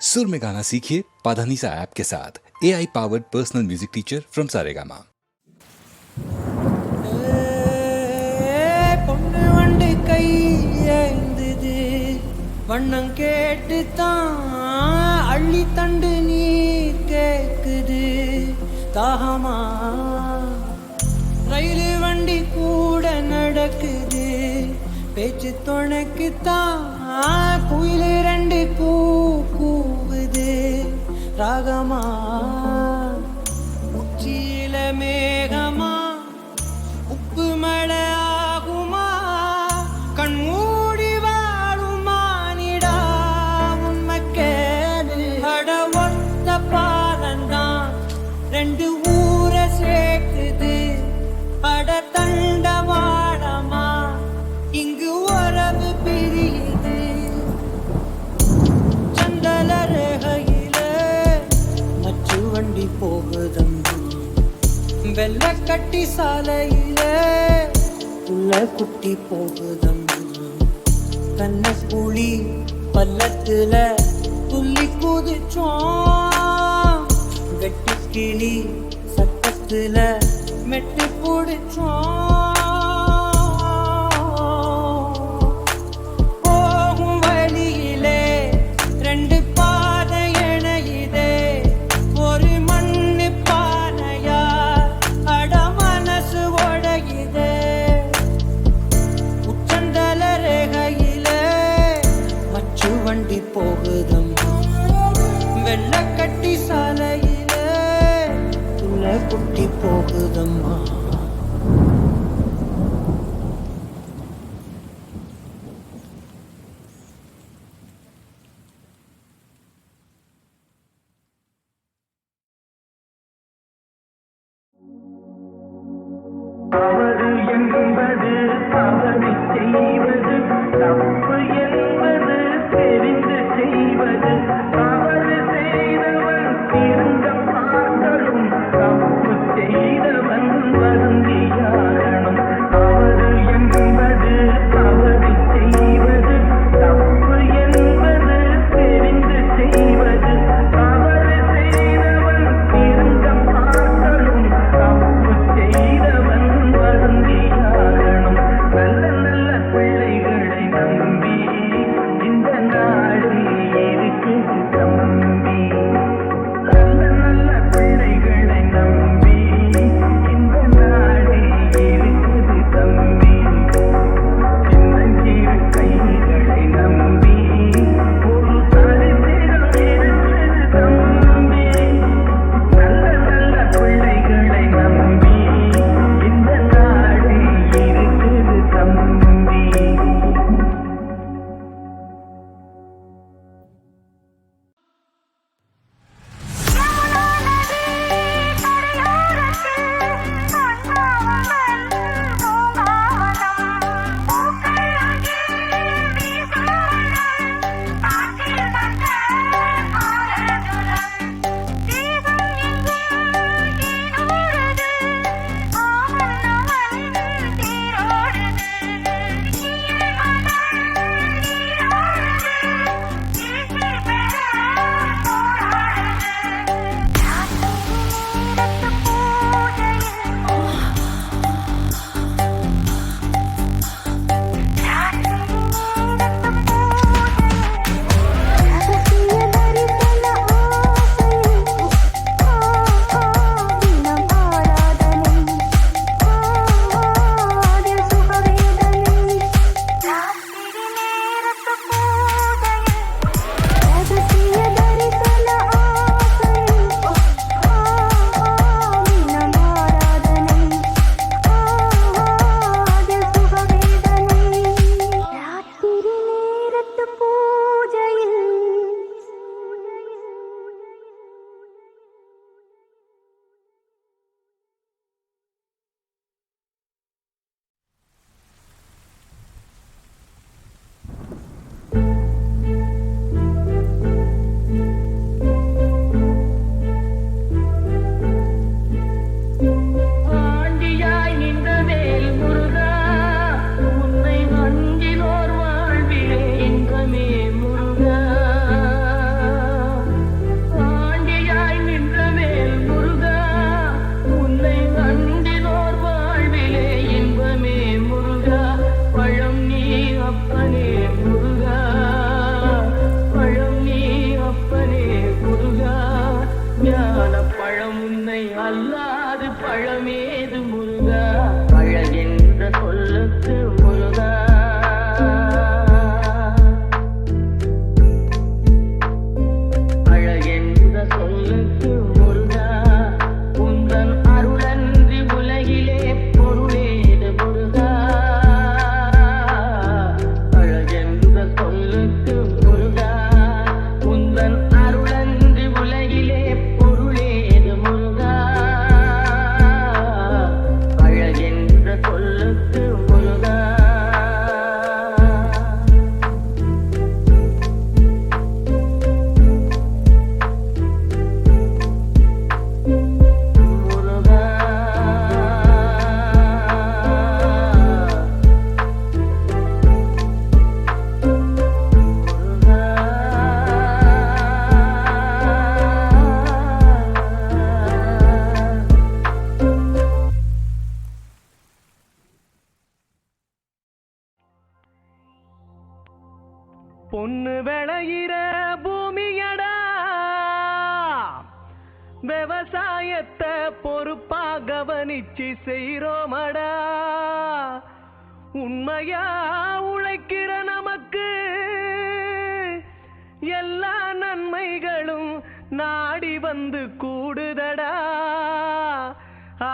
सुर में गाना सीखिए पाधानीसा ऐप के साथ A I powered personal music teacher from Saregama பொண்ணு வண்டு கை ஏந்தது வண்ணம் கேட்டு தான் அள்ளி தண்டு நீர் கேக்குது தாகமா ரயில் வண்டி கூட நடக்குது பேச்சு துணைக்கு தான் குயில் ரெண்டு கூ கூவுது रागमा வெள்ளக்கட்டி சாலையில உள்ள குட்டி போகுதம்மா கண்ண புலி பள்ளத்துல துள்ளி குதிச்சோம். வெட்டி கிளி சட்டத்துல மெட்டு பிடிச்சோம். உள்ள குட்டி போகுதம்மா. விளையிற பூமியடா. விவசாயத்தை பொறுப்பா கவனிச்சு செய்கிறோமடா உண்மையா உழைக்கிற நமக்கு எல்லா நன்மைகளும் நாடி வந்து கூடுதடா. ஆ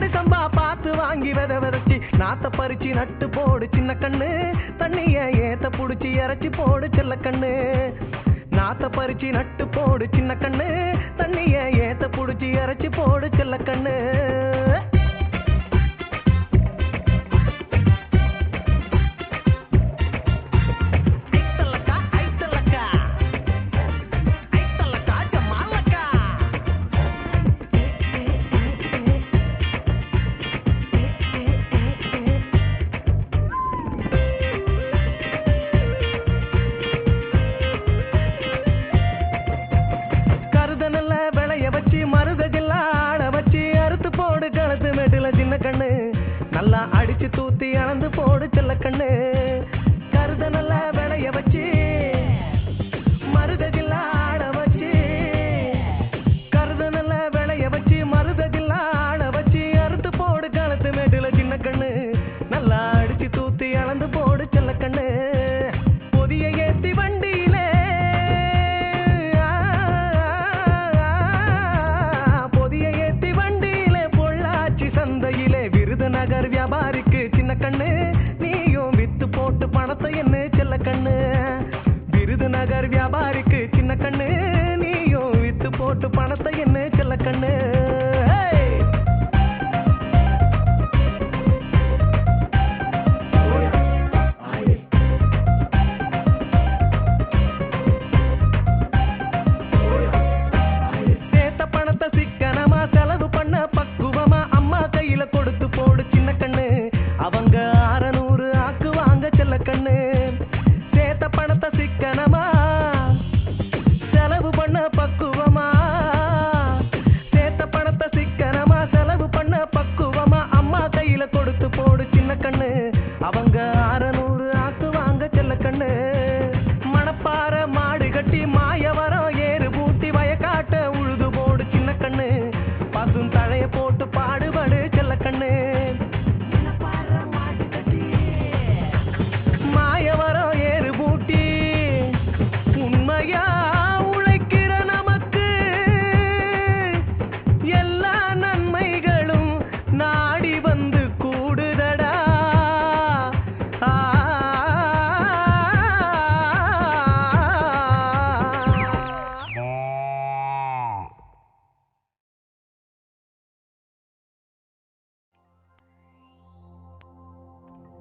எடு கம்பா பார்த்து வாங்கி வித விதைச்சி நாத்த பறிச்சு நட்டு போடு சின்ன கண்ணு. தண்ணிய ஏத்த புடிச்சு இறச்சி போடு செல்ல கண்ணு. நாத்த பறிச்சு நட்டு போடு சின்ன கண்ணு. தண்ணிய ஏத்த புடிச்சு இறச்சி போடு செல்ல கண்ணு. என்ன கண்ணு நீயும் வித்து போட்டு பணத்தை என்ன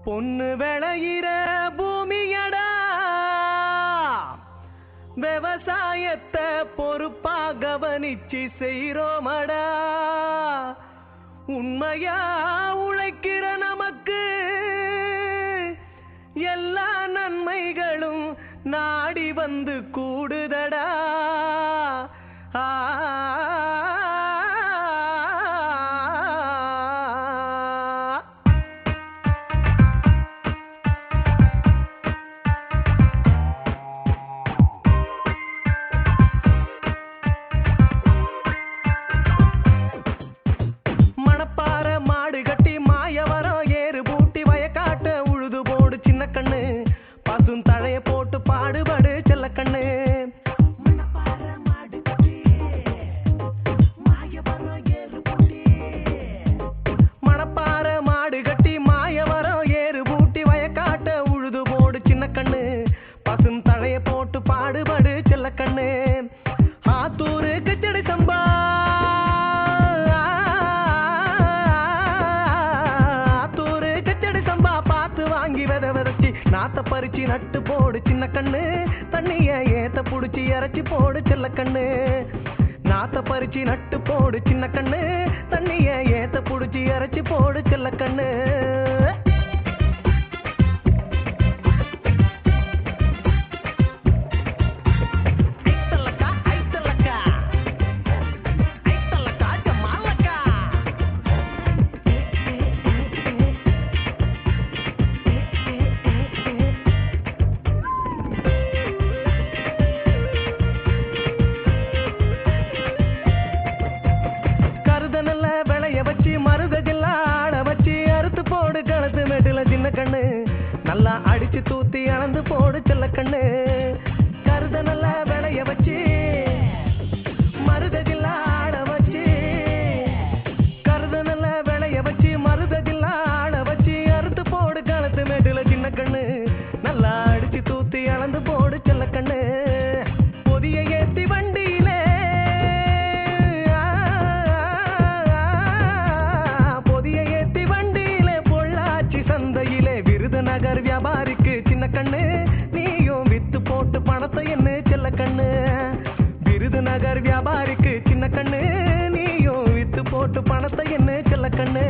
பொண்ணு விளையிற பூமியடா. விவசாயத்தை பொறுப்பா கவனிச்சு செய்கிறோமடா உண்மையா உழைக்கிற நமக்கு எல்லா நன்மைகளும் நாடி வந்து கூடுதடா. நாத்த பறிச்சு நட்டு போடு சின்ன கண்ணு. தண்ணிய ஏத்த புடிச்சு இறச்சி போடு செல்ல கண்ணு. நாத்த பறிச்சு நட்டு போடு சின்ன கண்ணு. தண்ணிய ஏத்த புடிச்சு இறச்சி போடு செல்ல கண்ணு. சின்ன கண்ணு? நீயும் வித்து போட்டு பணத்தை என்ன செல்ல கண்ணு?